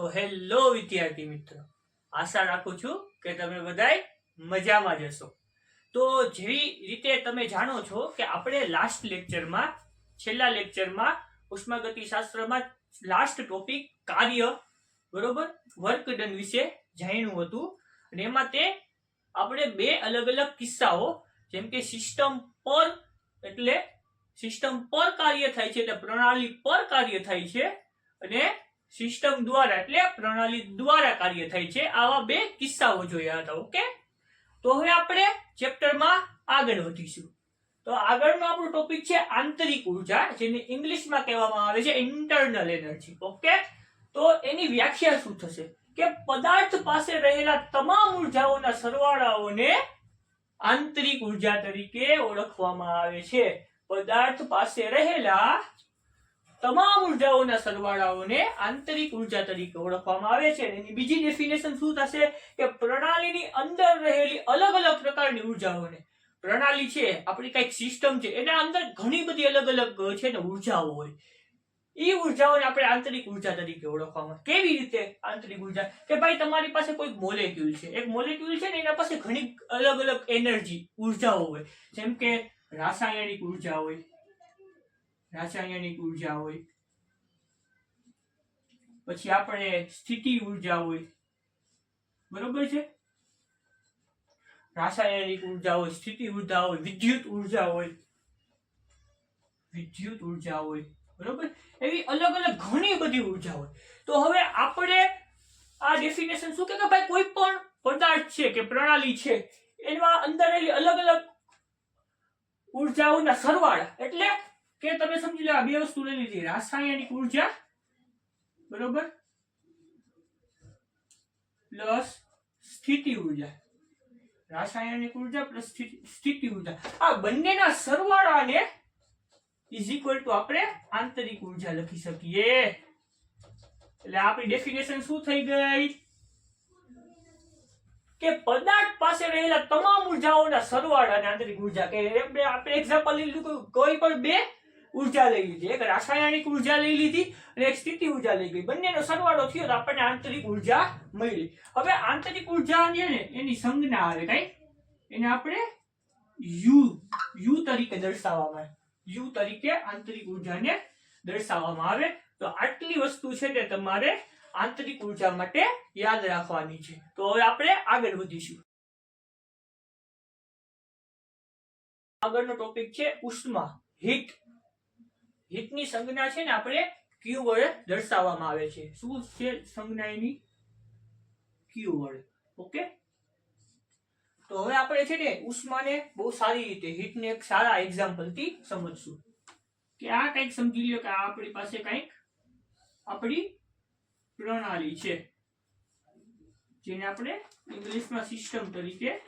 તો હેલો વિદ્યાર્થી મિત્રો. આશા રાખું છું કે તમે બધાય મજામાં જશો તો જેવી રીતે તમે જાણો છો કે આપણે લાસ્ટ લેક્ચરમાં છેલ્લા લેક્ચરમાં ઉષ્માગતિ શાસ્ત્રમાં લાસ્ટ ટોપિક કાર્ય, બરોબર? વર્ક ડન વિશે જાણ્યું હતું. અને એમાં તે આપણે બે અલગ અલગ કિસ્સાઓ, જેમ કે સિસ્ટમ પર એટલે સિસ્ટમ પર કાર્ય થાય છે એટલે પ્રણાલી પર કાર્ય થાય છે અને સિસ્ટમ દ્વારા એટલે પ્રણાલી દ્વારા કાર્ય થાય છે. આવા બે કિસ્સાઓ જોયા હતા, ઓકે? તો હવે આપણે ચેપ્ટરમાં આગળ વધીશું. તો આગળનો આપણો ટોપિક છે આંતરિક ઊર્જા, જેને ઇંગ્લિશમાં કહેવામાં આવે છે ઇન્ટરનલ એનર્જી ઓકે? તો એની વ્યાખ્યા શું થશે? કે પદાર્થ પાસે રહેલા તમામ ઉર્જાઓના સરવાળાઓને આંતરિક ઊર્જા તરીકે ઓળખવામાં આવે છે. પદાર્થ પાસે રહેલા તમામ ઉર્જાઓના સરવાળાઓને આંતરિક ઊર્જા તરીકે ઓળખવામાં આવે છે. એની બીજી ડેફિનેશન શું થશે? કે પ્રણાલીની અંદર રહેલી અલગ અલગ પ્રકારની ઉર્જાઓને. પ્રણાલી છે, આપણી કંઈક સિસ્ટમ છે, એના અંદર ઘણી બધી અલગ અલગ છે ને ઉર્જાઓ હોય. એ ઉર્જાઓને આપણે આંતરિક ઊર્જા તરીકે ઓળખવામાં કેવી રીતે આંતરિક ઊર્જા? કે ભાઈ તમારી પાસે કોઈ મોલેક્યુલ છે. એક મોલેક્યુલ છે ને એના પાસે ઘણી અલગ અલગ એનર્જી ઉર્જાઓ હોય. જેમ કે રાસાયણિક ઊર્જા હોય રાસાયણિક ઊર્જા હોય. પછી આપણે સ્થિતિ ઊર્જા હોય. બરોબર છે? રાસાયણિક ઊર્જા હોય, સ્થિતિ ઊર્જા હોય, વિદ્યુત ઊર્જા હોય. વિદ્યુત ઊર્જા હોય. બરોબર? એવી અલગ અલગ ઘણી બધી ઊર્જા હોય. તો હવે આપણે આ ડેફિનેશન શું કે ભાઈ કોઈ પણ પદાર્થ છે કે પ્રણાલી છે, એમાં અંદર રહેલી અલગ અલગ ઉર્જાઓના સરવાળા, એટલે કે તમે સમજી લો આ બે વસ્તુ લઈ લીધી. રાસાયણિક ઊર્જા, બરોબર? પ્લસ સ્થિતિ ઊર્જા. રાસાયણિક ઊર્જા પ્લસ સ્થિતિ ઊર્જા. આ બંનેના સરવાળાને ઇઝ ઇક્વલ ટુ આપણે આંતરિક ઊર્જા લખી શકીએ. એટલે આપણી ડેફિનેશન શું થઈ ગઈ? કે પદાર્થ પાસે રહેલા તમામ ઉર્જાઓના સરવાળાને આંતરિક ઊર્જા કે આપણે એક્ઝામ્પલ લીધું કોઈ પણ બે ઊર્જા લઈ લીધી. એક રાસાયણિક ઊર્જા લઈ લીધી અને એક સ્થિતિ ઊર્જા લઈ ગઈ. બંનેનો સરવાળો થયો તો આપણને આંતરિક ઊર્જા મળી. હવે આંતરિક ઊર્જા ને, એની સંજ્ઞા આવે કઈ? એને આપણે યુ યુ તરીકે દર્શાવવામાં આવે. યુ તરીકે આંતરિક ઉર્જાને દર્શાવવામાં આવે. તો આટલી વસ્તુ છે તે તમારે આંતરિક ઊર્જા માટે યાદ રાખવાની છે. તો હવે આપણે આગળ વધીશું. આગળનો ટોપિક છે ઉષ્મા હીટ હીટની સંજ્ઞા છે ને આપણે ક્યુ વડે દર્શાવવામાં આવે છે. શું છે સંજ્ઞા એની ક્યુ વડે? ઓકે? તો હવે આપણે છે ને ઉષ્માને બહુ સારી રીતે, હિટને એક સારા એક્ઝામ્પલથી સમજશું. કે આ કંઈક સમજી લ્યો કે આ આપણી પાસે કંઈક આપણી પ્રણાલી છે. જેને આપણે ઇંગ્લિશમાં સિસ્ટમ તરીકે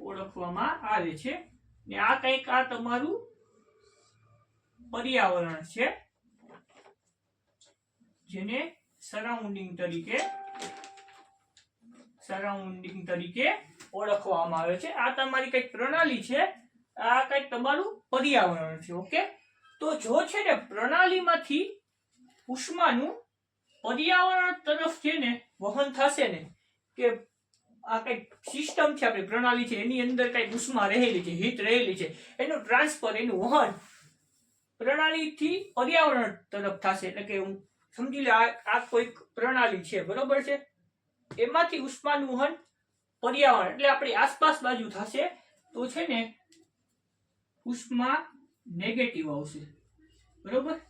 ઓળખવામાં આવે છે. ને આ કંઈક આ તમારું પર્યાવરણ છે, જેને સરાઉન્ડિંગ તરીકે સરાઉન્ડિંગ તરીકે ઓળખવામાં આવે છે. આ તમારી કંઈક પ્રણાલી છે, આ કંઈક તમારું પર્યાવરણ છે, ઓકે? તો જો છે ને પ્રણાલીમાંથી ઉષ્માનું પર્યાવરણ તરફ છે ને વહન થશે ને, કે આ કંઈક સિસ્ટમ છે, આપણી પ્રણાલી છે, એની અંદર કંઈક ઉષ્મા રહેલી છે હિત રહેલી છે, એનું ટ્રાન્સફર એનું વહન પ્રણાલીથી પર્યાવરણ તરફ થશે. એટલે કે હું સમજી લે આ કોઈક પ્રણાલી છે. બરોબર છે? એમાંથી ઉષ્માનું વહન પર્યાવરણ, એટલે આપણી આસપાસ બાજુ થશે, તો છે ને ઉષ્મા નેગેટિવ આવશે. બરોબર?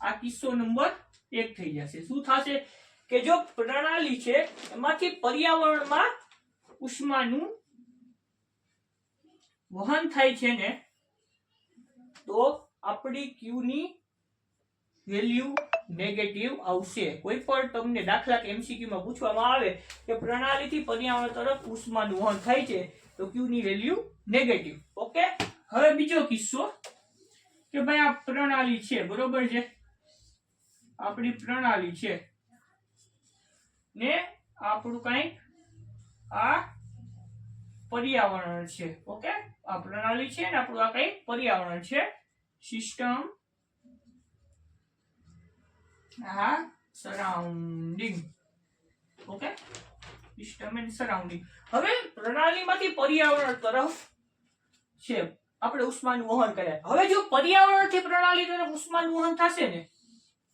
આ કિસ્સો નંબર એક થઈ જશે. શું થશે? કે જો પ્રણાલી છે, એમાંથી પર્યાવરણમાં ઉષ્માનું વહન થાય છે ને, તો આપણી ક્યુની વેલ્યુ નેગેટિવ આવશે. કોઈ પણ તમને દાખલા કે MCQ માં પૂછવામાં આવે કે પ્રણાલીથી પર્યાવરણ તરફ ઉષ્માનું વહન થાય છે, તો ક્યુની વેલ્યુ નેગેટિવ ઓકે હવે બીજો કિસ્સો કે ભાઈ આ પ્રણાલી છે, બરોબર છે? આપણી પ્રણાલી છે. ને આપણું કંઈક આ પર્યાવરણ છે. ઓકે આ પ્રણાલી છે ને આપણું આ કંઈક પર્યાવરણ છે. સિસ્ટમ આ surrounding okay system and surrounding હવે પ્રણાલીમાંથી પર્યાવરણ તરફ છે. આપણે ઉષ્માનું વહન કર્યા. હવે જો પર્યાવરણથી પ્રણાલી તરફ ઉષ્માનું વહન થશે ને,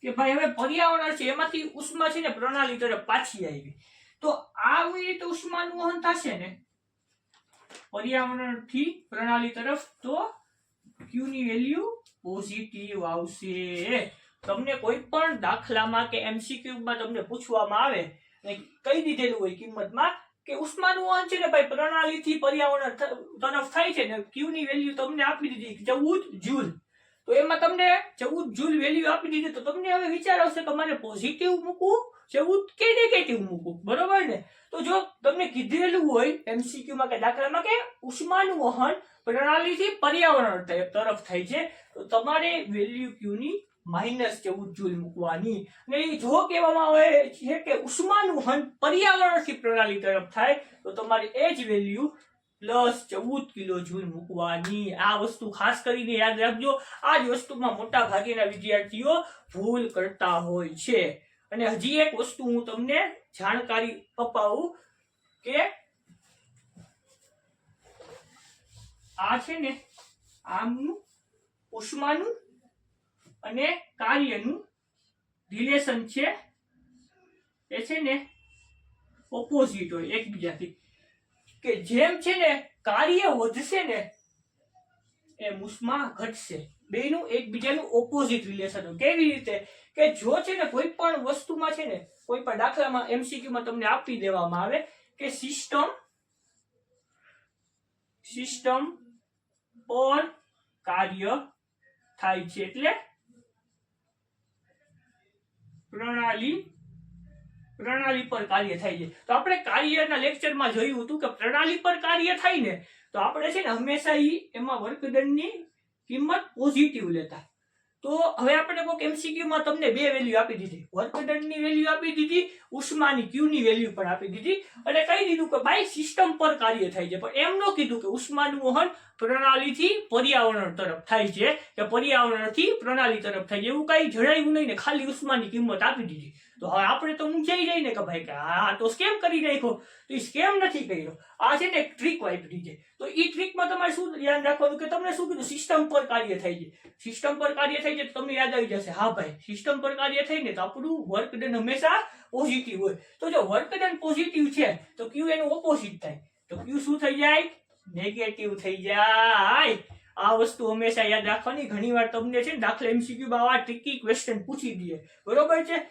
કે ભાઈ હવે પર્યાવરણ છે, એમાંથી ઉષ્મા છે ને પ્રણાલી તરફ પાછી આવી. તો આવી રીતે ઉષ્માનું વહન થશે ને, પર્યાવરણથી પ્રણાલી તરફ તો ક્યુની વેલ્યુ પોઝિટિવ આવશે. તમને કોઈ પણ દાખલામાં કે MCQ માં તમને પૂછવામાં આવે કહી દીધેલું હોય કિંમતમાં કે ઉષ્માનું વહન છે ને ભાઈ, પ્રણાલીથી પર્યાવરણ તરફ થાય છે ને ક્યુની વેલ્યુ તમને આપી દીધી. ચૌદ જૂલ. તો એમાં તમને ચૌદ જૂલ વેલ્યુ આપી દીધી. તો તમને હવે વિચાર આવશે કે મારે પોઝિટિવ મૂકવું, ચૌદ કે નેગેટિવ મૂકવું. બરોબર ને? તો જો તમને કીધેલું હોય એમસીક્યુ માં કે દાખલામાં કે ઉષ્માનું વહન પ્રણાલીથી પર્યાવરણ તરફ થાય છે, તો તમારે વેલ્યુ ક્યુ ની માઇનસ ચૌદ જૂલ મૂકવાની. ને એ જો કહેવામાં આવે છે કે ઉષ્માનું વહન પર્યાવરણથી પ્રણાલી તરફ થાય, તો તમારે એ જ વેલ્યુ પ્લસ ચૌદ કિલો જૂલ મૂકવાની. આ વસ્તુ ખાસ કરીને યાદ રાખજો, આ જ વસ્તુમાં મોટા ભાગેના વિદ્યાર્થીઓ ભૂલ કરતા હોય છે. અને હજી એક વસ્તુ હું તમને જાણકારી અપાવું કે આ છે ને આમનું ઉષ્માનું અને કાર્યનું રિલેશન છે. એ છે ને ઓપોઝિટ હોય, એકબીજાથી. કે જેમ છે ને કાર્ય વધશે ને એમ ઉષ્મા ઘટશે. બેનું એકબીજાનું ઓપોઝિટ રિલેશન કેવી રીતે? કે જો છે ને કોઈ પણ વસ્તુમાં છે ને, કોઈ પણ દાખલામાં એમસીક્યુ માં તમને આપી દેવામાં આવે કે સિસ્ટમ સિસ્ટમ પર કાર્ય થાય છે. એટલે પ્રણાલી પ્રણાલી પર કાર્ય થાય છે. તો આપણે કાર્યના લેક્ચરમાં જોયું હતું કે પ્રણાલી પર કાર્ય થાય ને, તો આપણે છે ને હંમેશા એ એમાં વર્કદંડની કિંમત પોઝિટિવ લેતા. તો હવે આપણે કોઈક એમસીક્યુમાં તમને બે વેલ્યુ આપી દીધી. વર્કદંડની વેલ્યુ આપી દીધી, ઉષ્માની ક્યુની વેલ્યુ પણ આપી દીધી. અને કહી દીધું કે ભાઈ સિસ્ટમ પર કાર્ય થાય છે. પણ એમ ન કીધું કે ઉષ્માનું વહન પ્રણાલીથી પર્યાવરણ તરફ થાય છે. કે પર્યાવરણથી પ્રણાલી તરફ થાય છે. એવું કાંઈ જણાવ્યું નહીં ને ખાલી ઉષ્માની કિંમત આપી દીધી. તો હવે આપણે તો મૂંઝાઈ જઈએ ને કે ભાઈ કે આ તો સ્કેમ કરી નાખ્યો. તો એ સ્કેમ નથી કર્યો. આ છે ને એક ટ્રીક વાપરી છે. તો એ ટ્રીકમાં તમારે શું ધ્યાન રાખવાનું કે તમને શું કીધું? સિસ્ટમ પર કાર્ય થાય છે સિસ્ટમ પર કાર્ય થઈ છે તો તમને યાદ આવી જશે, હા ભાઈ સિસ્ટમ પર કાર્ય થાય ને તો આપણું વર્ક ડન હંમેશા પોઝિટિવ હોય. તો જો વર્ક ડન પોઝિટિવ છે, તો ક્યુ એનું ઓપોઝિટ થાય. તો ક્યુ શું થઈ જાય? નેગેટિવ થઈ જાય. આ વસ્તુ હંમેશા યાદ રાખવાની. ઘણીવાર તમને છે ને દાખલા એમસીક્યુ માં આવા ટ્રિકી ક્વેશ્ચન પૂછી દે બરોબર છે?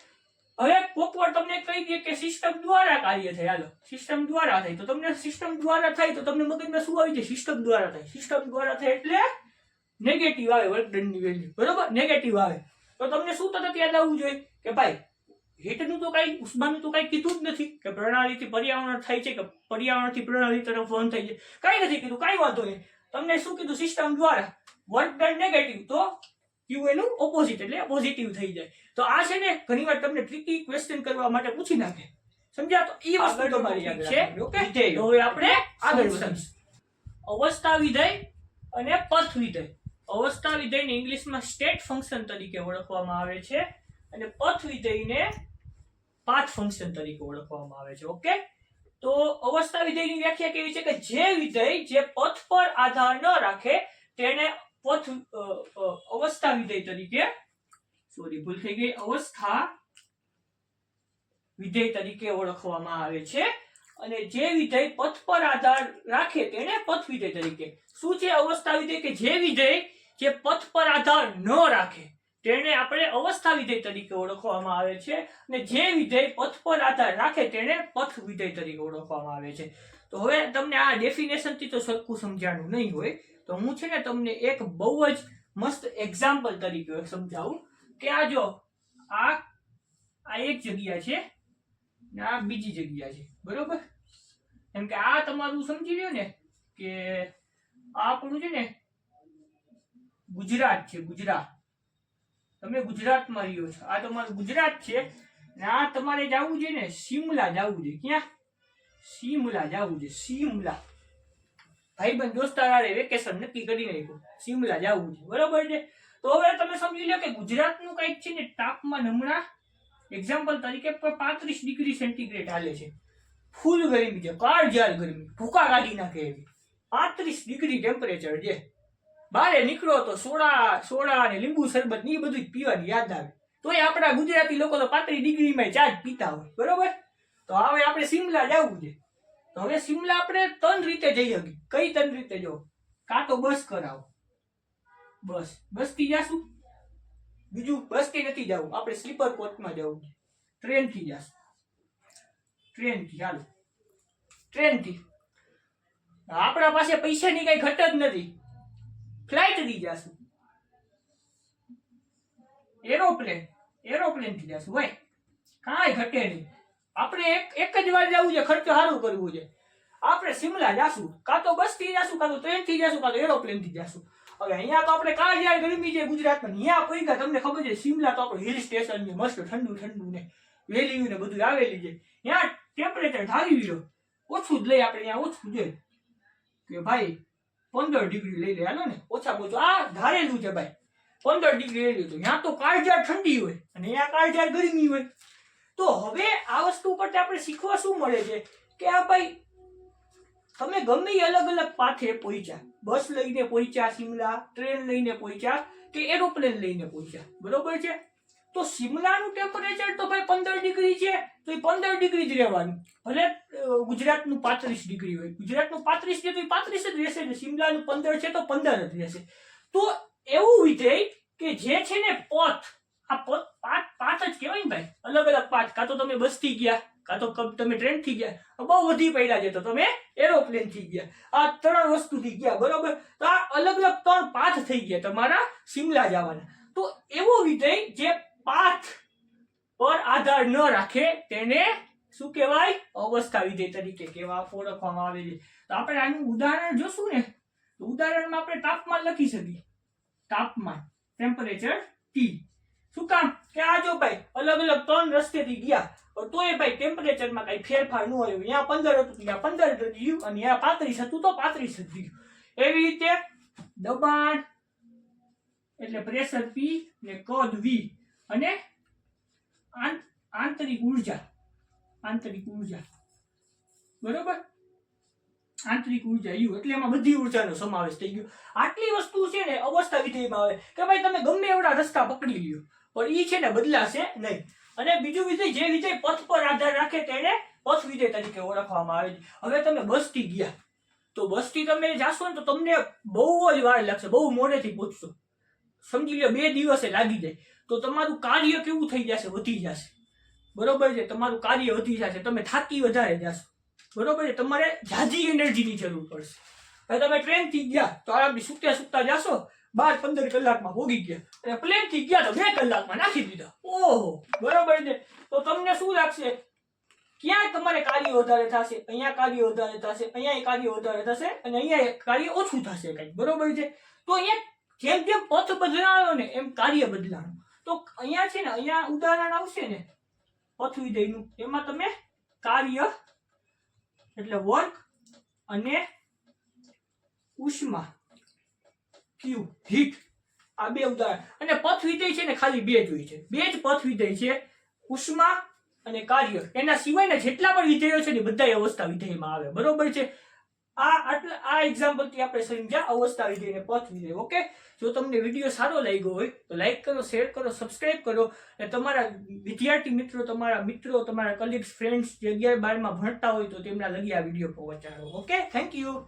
હવે કોકવાર તમને કહી દે કે સિસ્ટમ દ્વારા કાર્ય થાય. હાલો સિસ્ટમ દ્વારા થાય. તો તમને સિસ્ટમ દ્વારા થાય તો તમને મગજમાં શું આવી જાય? સિસ્ટમ દ્વારા થાય. સિસ્ટમ દ્વારા થાય એટલે નેગેટિવ આવે વર્કડનની વેલ્યુ બરોબર? નેગેટિવ આવે. તો તમને શું તરત યાદ આવવું જોઈએ? કે ભાઈ હીટનું તો કાંઈ, ઉષ્માનું તો કાંઈ કીધું જ નથી કે પ્રણાલીથી પર્યાવરણ થાય છે કે પર્યાવરણથી પ્રણાલી તરફ વહન થાય છે. કાંઈ નથી કીધું. કઈ વાંધો નહીં. તમને શું કીધું? સિસ્ટમ દ્વારા. વર્ક ડન નેગેટિવ તો ક્યુ એનું ઓપોઝિટ એટલે પોઝિટિવ થઈ જાય. તો આ છે ને ઘણીવાર તમને ટ્રિકી ક્વેશ્ચન કરવા માટે પૂછી નાખે. સમજ્યા? તો એ વસ્તુ તમારી યાદ છે. ઓકે? તો હવે આપણે આગળ વધીશું અવસ્થા વિધેય અને પથ વિધેય. અવસ્થા વિધેયને ઇંગ્લિશમાં સ્ટેટ ફંક્શન તરીકે ઓળખવામાં આવે છે અને પથ વિધેયને પાથ ફંક્શન તરીકે ઓળખવામાં આવે છે ઓકે? તો અવસ્થા વિધેયની વ્યાખ્યા કેવી છે કે જે વિધેય જે પથ પર આધાર ન રાખે તેને પથ અવસ્થા વિધેય તરીકે સોરી ભૂલ થઈ ગઈ. અવસ્થા વિધેય તરીકે ઓળખવામાં આવે છે. અને જે વિધેય પથ પર આધાર રાખે તેને પથ વિધેય તરીકે. શું છે અવસ્થા વિધેય? કે જે વિધેય જે પથ પર આધાર ન રાખે, તેને આપણે અવસ્થા વિધેય તરીકે ઓળખવામાં આવે છે. અને જે વિધેય પથ પર આધાર રાખે તેને પથ વિધેય તરીકે ઓળખવામાં આવે છે. તો હવે તમને આ ડેફિનેશનથી તો સરખું સમજાણું નહીં હોય. તો હું છે ને તમને એક બહુ જ મસ્ત એક્ઝામ્પલ તરીકે સમજાવું કે આ જો, આ આ એક જગ્યા છે ને આ બીજી જગ્યા છે, બરોબર? એમ કે આ તમારું સમજી લ્યો ને કે આપણું છે ને ગુજરાત છે, ગુજરાત. તમે ગુજરાતમાં રહ્યો છો. આ તમારું ગુજરાત છે ને આ તમારે જવું છે ને શિમલા જવું છે. ક્યાં? શિમલા જવું છે, શિમલા. ભાઈબંધ દોસ્તાર વેકેશન નક્કી કરી નાખ્યું શિમલા જવું છે, બરોબર છે? તો હવે તમે સમજી લો કે ગુજરાતનું કંઈક છે ને તાપમાન હમણાં એક્ઝામ્પલ તરીકે પાંત્રીસ ડિગ્રી સેન્ટીગ્રેડ હાલે છે. ફૂલ ગરમી છે કાળઝાળ ગરમી, ભૂકા કાઢી નાખે એવી. પાંત્રીસ ડિગ્રી ટેમ્પરેચર છે. બારે નીકળો તો સોડા સોડા અને લીંબુ શરબત ને એ બધું જ પીવાની યાદ આવે. તોય આપણા ગુજરાતી લોકો તો પાંત્રીસ ડિગ્રીમાં ચા જ પીતા હોય, બરોબર? તો હવે આપણે સિમલા જવું છે. તો હવે સિમલા આપણે ત્રણ રીતે જઈ શકીએ. કઈ ત્રણ રીતે જો? કાં તો બસ કરાવો. બસ. બસથી જાશું? બીજું બસથી નથી જવું. આપણે સ્લીપર કોચમાં જવું ટ્રેનથી જાશું. ટ્રેનથી ચાલો ટ્રેનથી. આપણા પાસે પૈસાની કઈ ઘટ જ નથી. ફ્લાઇટથી જાશું. એરોપ્લેન. એરોપ્લેનથી જાશું. ભાઈ કાંઈ ઘટે નહીં. આપણે એક એક જ વાર જવું છે, ખર્ચો સારું કરવું છે. આપણે શિમલા જાશું, કાં તો બસથી જાશું, કાં તો ટ્રેનથી જાશું, કાં તો એરોપ્લેનથી જાશું. હવે અહીંયા તો આપણે કાળિયાર ગરમી છે ગુજરાતમાં અહીંયા કોઈ તમને ખબર છે, શિમલા તો આપણે હિલ સ્ટેશન ને મસ્ત ઠંડુ ઠંડુ ને વેલી ને બધું આવેલી છે. ત્યાં ટેમ્પરેચર ધારી લો ઓછું જ લઈ આપણે અહીંયા, ઓછું જોઈએ કે ભાઈ, પંદર ડિગ્રી લઈ લે, હાલો ને. ઓછામાં ઓછું, આ ધારેલું છે ભાઈ, પંદર ડિગ્રી લઈ લીધું ત્યાં તો કાળજાર ઠંડી હોય, અને અહીંયા કાળજાર ગરમી હોય. તો હવે આ વસ્તુ પરથી આપણે શીખવા શું મળે છે? કે આ ભાઈ, તમે ગમે અલગ અલગ પાથે પહોંચ્યા બસ લઈને પહોંચ્યા સિમલા ટ્રેન લઈને પહોંચ્યા કે એરોપ્લેન લઈને પહોંચ્યા બરોબર છે? તો શિમલાનું ટેમ્પરેચર તો ભાઈ પંદર ડિગ્રી છે, તો એ પંદર ડિગ્રી જ રહેવાનું. ભલે ગુજરાતનું પાંત્રીસ ડિગ્રી હોય. ગુજરાતનું પાંત્રીસ છે તો એ પાંત્રીસ જ રહેશે ને શિમલાનું પંદર છે તો પંદર જ રહેશે. તો એવું વિધેય કે જે છે ને પથ આ પાંચ પાંચ જ કહેવાય ને ભાઈ. અલગ અલગ પાંચ કાં તો તમે બસથી ગયા, કાં તો તમે ટ્રેનથી ગયા. બહુ વધી પડ્યા છે તો તમે એરોપ્લેનથી ગયા. આ ત્રણ વસ્તુથી ગયા, બરોબર? તો આ અલગ અલગ ત્રણ પાથ થઈ ગયા તમારા સિમલા જવાના. તો એવો વિધેય જે પાથ પર આધાર ન રાખે તેને શું કહેવાય? અવસ્થા વિધેય તરીકે કહેવા, ઓળખવામાં આવે છે. તો આપણે આનું ઉદાહરણ જોશું ને, તો ઉદાહરણમાં આપણે તાપમાન લખી શકીએ. તાપમાન ટેમ્પરેચર ટી શું કામ? કે આ જો ભાઈ? અલગ અલગ ત્રણ રસ્તેથી ગયા. તોય ભાઈ ટેમ્પરેચરમાં કઈ ફેરફાર ન હોય. અહીંયા પંદર હતું, ત્યાં પંદર ગયું અને અહીંયા પાંત્રીસ હતું તો પાંત્રીસ જ ગયું એવી રીતે દબાણ એટલે પ્રેશર પી ને કદ વી અને આંત- આંતરિક ઊર્જા. આંતરિક ઊર્જા. બરોબર? આંતરિક ઊર્જા, યુ. એટલે એમાં બધી ઉર્જાનો સમાવેશ થઈ ગયો. આટલી વસ્તુ છે ને અવસ્થા વિધેયમાં આવે કે ભાઈ તમે ગમે એવડા રસ્તા પકડી લ્યો. પણ એ છે ને બદલાશે નહીં. અને બીજું વિજય જે વિજય પથ પર આધાર રાખે તેને પથ વિજય તરીકે ઓળખવામાં આવે છે. હવે તમે બસથી ગયા. તો બસથી તમે જાશો ને તો તમને બહુ જ વાર લાગશે, બહુ મોડેથી પહોંચશો સમજી લો બે દિવસે લાગી જાય. તો તમારું કાર્ય કેવું થઈ જશે? વધી જશે. બરોબર છે? તમારું કાર્ય વધી જશે. તમે થાકી વધારે જશો. બરોબર છે? તમારે ઝાઝી એનર્જીની જરૂર પડશે. હવે તમે ટ્રેનથી ગયા, તો આરામથી સૂકતા સૂકતા જાશો બાર પંદર કલાકમાં ભોગી ગયા. અને પ્લેનથી ગયા તો બે કલાકમાં નાખી દીધા. ઓહો. બરોબર છે? તો તમને શું લાગશે? ક્યાં તમારે કાર્ય વધારે થશે? અહીંયા કાર્ય વધારે થશે અહીંયા કાર્ય વધારે થશે અને અહીંયા કાર્ય ઓછું થશે કંઈક. બરોબર છે? તો અહીંયા જેમ જેમ પથ બદલાયો ને એમ કાર્ય બદલાણું તો અહીંયા છે ને અહીંયા ઉદાહરણ આવશે ને પથ વિધેયનું. એમાં તમે કાર્ય એટલે વર્ક અને ઉષ્મા ક્યુ? હીટ. આ બે ઉદાહરણ. અને પથ વિધેય છે ને ખાલી બે જ છે. બે જ પથ વિધેય છે. ઉષ્મા અને કાર્ય. એના સિવાયના જેટલા પણ વિધેયો છે ને બધા અવસ્થા વિધેયમાં આવે. બરોબર છે? આ આટલા આ એક્ઝામ્પલથી આપણે સમજ્યા અવસ્થા વિધેય ને પથ વિધેય. ઓકે? જો તમને વીડિયો સારો લાગ્યો હોય, તો લાઈક કરો શેર કરો સબસ્ક્રાઇબ કરો. અને તમારા વિદ્યાર્થી મિત્રો, તમારા મિત્રો, તમારા કલીગ્સ ફ્રેન્ડ્સ જે અગિયાર બારમાં ભણતા હોય તો તેમના લગી આ વીડિયો પહોંચાડો. ઓકે? Thank you